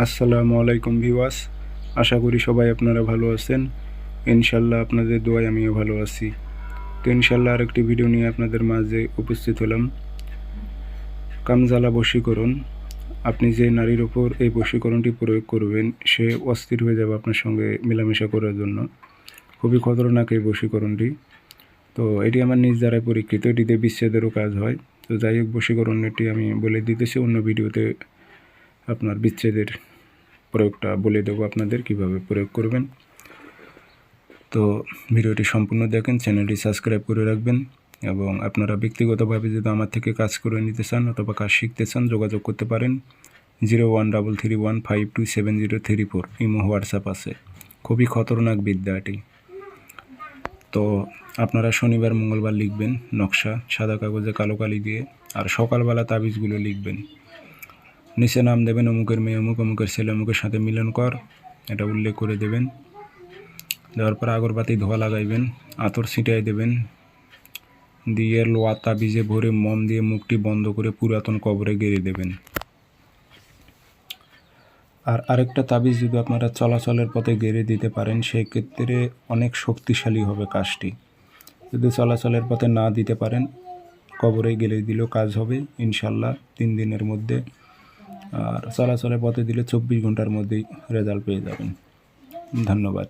আসসালামু আলাইকুম ভিওয়াস আশা করি সবাই আপনারা ভালো আছেন। ইনশাল্লাহ আপনাদের দোয়ায় আমিও ভালো আছি। তো ইনশাল্লাহ আরেকটি ভিডিও নিয়ে আপনাদের মাঝে উপস্থিত হলাম। কামজালা বশীকরণ। আপনি যে নারীর ওপর এই বশীকরণটি প্রয়োগ করবেন, সে অস্থির হয়ে যাবে আপনার সঙ্গে মেলামেশা করার জন্য। খুবই খতরনাক এই বশীকরণটি। তো এটি আমার নিজ দ্বারাই পরীক্ষিত, এটিতে বিচ্ছেদেরও কাজ হয়। তো যাই হোক, বশীকরণটি আমি বলে দিতেছি অন্য ভিডিওতে আপনার বিচ্ছেদের প্রয়োগটা বলে দেবো আপনাদের কীভাবে প্রয়োগ করবেন। তো ভিডিওটি সম্পূর্ণ দেখেন, চ্যানেলটি সাবস্ক্রাইব করে রাখবেন এবং আপনারা ব্যক্তিগতভাবে যদি আমার থেকে কাজ করে নিতে চান অথবা কাজ শিখতে চান, যোগাযোগ করতে পারেন zero one double three one five two seven zero three four. Imo, WhatsApp আছে। খুবই খতরনাক বিদ্যা এটি তো আপনারা শনিবার, মঙ্গলবার লিখবেন নকশা, সাদা কাগজে কালো কালি দিয়ে, আর সকালবেলা তাবিজগুলো লিখবেন। নিচে নাম দেবেন, অমুকের মেয়ে অমুক, অমুকের ছেলে অমুকের সাথে মিলন কর। এটা উল্লেখ করে দেবেন। দেওয়ার পর আগরবাতি ধোয়া লাগাইবেন, আতর ছিটাই দেবেন। দিয়ে লোয়া তাবিজে ভরে মম দিয়ে মুখটি বন্ধ করে পুরাতন কবরে গেড়ে দেবেন। আর আরেকটা তাবিজ যদি আপনারা চলাচলের পথে গেড়ে দিতে পারেন, সেক্ষেত্রে অনেক শক্তিশালী হবে কাজটি। যদি চলাচলের পথে না দিতে পারেন, কবরে গেলে দিলেও কাজ হবে, ইনশাল্লাহ তিন দিনের মধ্যে। আর চলাচলের পথে দিলে চব্বিশ ঘণ্টার মধ্যেই রেজাল্ট পেয়ে যাবেন। ধন্যবাদ।